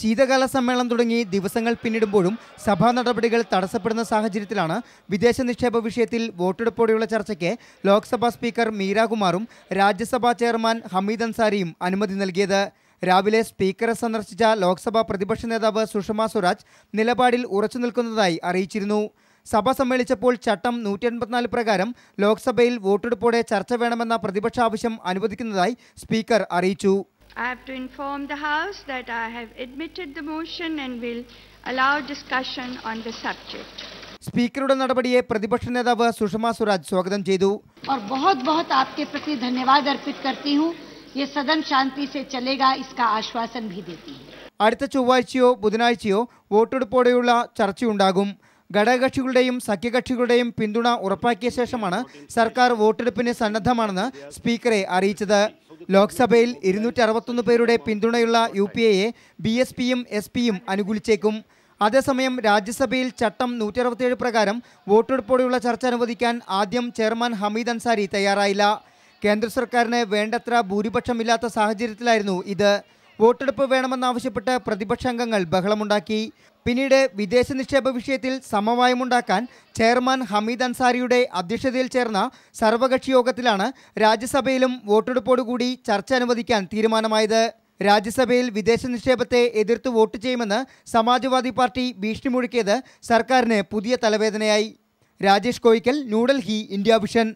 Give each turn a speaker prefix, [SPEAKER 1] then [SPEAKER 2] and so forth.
[SPEAKER 1] ശീതകാല സമ്മേളനം തുടങ്ങി ദിവസങ്ങൾ പിന്നിടുമ്പോഴും സഭാ നടപടികൾ തടസ്സപ്പെടുന്ന സാഹചര്യത്തിലാണ് വിദേശ നിക്ഷേപ വിഷയത്തിൽ വോട്ടെടുപ്പോടെയുള്ള ചർച്ചയ്ക്ക് ലോക്സഭാ സ്പീക്കർ മീരാകുമാറും രാജ്യസഭാ ചെയർമാൻ ഹമീദ് അൻസാരിയും അനുമതി നൽകിയത്. രാവിലെ സ്പീക്കറെ സന്ദർശിച്ച ലോക്സഭാ പ്രതിപക്ഷ നേതാവ് സുഷമ സ്വരാജ് നിലപാടിൽ ഉറച്ചു നിൽക്കുന്നതായി അറിയിച്ചിരുന്നു. സഭ സമ്മേളിച്ചപ്പോൾ ചട്ടം നൂറ്റി എൺപത്തിനാല് പ്രകാരം ലോക്സഭയിൽ വോട്ടെടുപ്പോടെ ചർച്ച വേണമെന്ന പ്രതിപക്ഷ ആവശ്യം അനുവദിക്കുന്നതായി സ്പീക്കർ അറിയിച്ചു.
[SPEAKER 2] I have to inform the House that I have admitted the motion and will allow discussion on the subject.
[SPEAKER 1] സ്പീക്കറുടെ നടപടിയെ പ്രതിപക്ഷ നേതാവ് സുഷമ സ്വരാജ് സ്വാഗതം ചെയ്തു
[SPEAKER 3] और बहुत बहुत आपके प्रति धन्यवाद अर्पित करती हूँ ये सदन शांति से चलेगा इसका आश्वासन भी देती हूँ
[SPEAKER 1] അടുത്ത ചൊവ്വാഴ്ചയോ ബുധനാഴ്ചയോ വോട്ടെടുപ്പോടെയുള്ള ചർച്ചയുണ്ടാകും ഘടകകക്ഷികളുടെയും സഖ്യകക്ഷികളുടെയും പിന്തുണ ഉറപ്പാക്കിയ ശേഷമാണ് സർക്കാർ വോട്ടെടുപ്പിന് സന്നദ്ധമാണെന്ന് സ്പീക്കറെ അറിയിച്ചത്. ലോക്സഭയിൽ ഇരുന്നൂറ്റി അറുപത്തൊന്ന് പേരുടെ പിന്തുണയുള്ള യു പി എയെ ബി എസ് പിയും എസ് പിയും അനുകൂലിച്ചേക്കും. അതേസമയം രാജ്യസഭയിൽ ചട്ടം നൂറ്റി അറുപത്തിയേഴ് പ്രകാരം വോട്ടെടുപ്പോടെയുള്ള ചർച്ച അനുവദിക്കാൻ ആദ്യം ചെയർമാൻ ഹമീദ് അൻസാരി തയ്യാറായില്ല. കേന്ദ്ര സർക്കാരിന് വേണ്ടത്ര ഭൂരിപക്ഷമില്ലാത്ത സാഹചര്യത്തിലായിരുന്നു ഇത്. വോട്ടെടുപ്പ് വേണമെന്നാവശ്യപ്പെട്ട് പ്രതിപക്ഷാംഗങ്ങൾ ബഹളമുണ്ടാക്കി. പിന്നീട് വിദേശ നിക്ഷേപ വിഷയത്തിൽ സമവായമുണ്ടാക്കാൻ ചെയർമാൻ ഹമീദ് അൻസാരിയുടെ അധ്യക്ഷതയിൽ ചേർന്ന സർവകക്ഷി യോഗത്തിലാണ് രാജ്യസഭയിലും വോട്ടെടുപ്പോടുകൂടി ചർച്ച അനുവദിക്കാൻ തീരുമാനമായത്. രാജ്യസഭയിൽ വിദേശ നിക്ഷേപത്തെ എതിർത്ത് വോട്ട് ചെയ്യുമെന്ന് സമാജ്വാദി പാർട്ടി ഭീഷണി മുഴക്കിയത് സർക്കാരിന് പുതിയ തലവേദനയായി. Rajesh Koyikkal New Delhi India Vision.